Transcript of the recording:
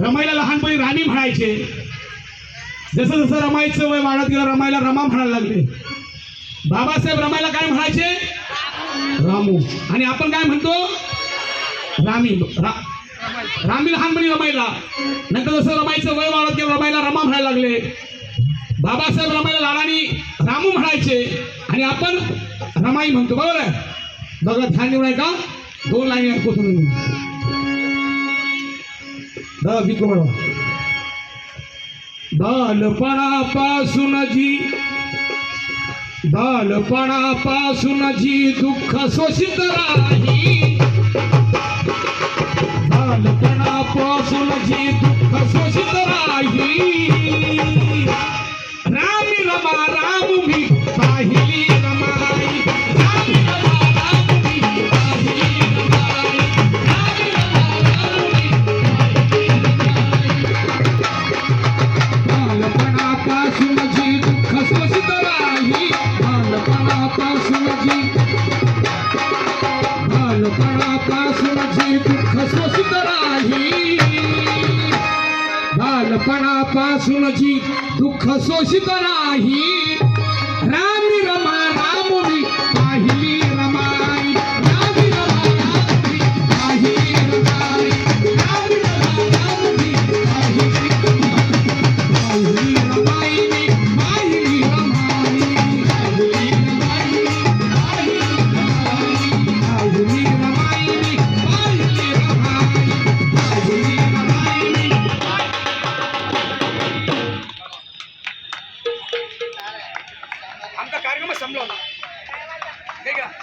रमाईला लहानपणी राणी म्हणायचे. जसं जसं रमाईचं वय वाढत गेलं रमाईला रमा म्हणायला लागले. बाबासाहेब रमाईला काय म्हणायचे? रामू. आणि आपण काय म्हणतो? रामी. रा, रामी लहानपणी रमाईला. नंतर जसं रमाईचं वय वाढत गेलं रमाईला रमा म्हणायला लागले. बाबासाहेब रमाईला लाडानी रामू म्हणायचे. आणि आपण रमाई म्हणतो. बरोबर आहे? बघा ध्यान देऊ नये का दोन लाईन ऐकू तुम्ही. द गीत बालपणापासून जी बालपणापासून जी दुःख शोषित राही बालपणापासून जी दुःख शोषित राही बालपणापासून जी दुःख शोषित नाही बालपणापासून जी बालपणापासून जी दुःख शोषित राही बालपणापासून जी दुःख शोषित नाही कार्यक्रम संपला ठीक आहे.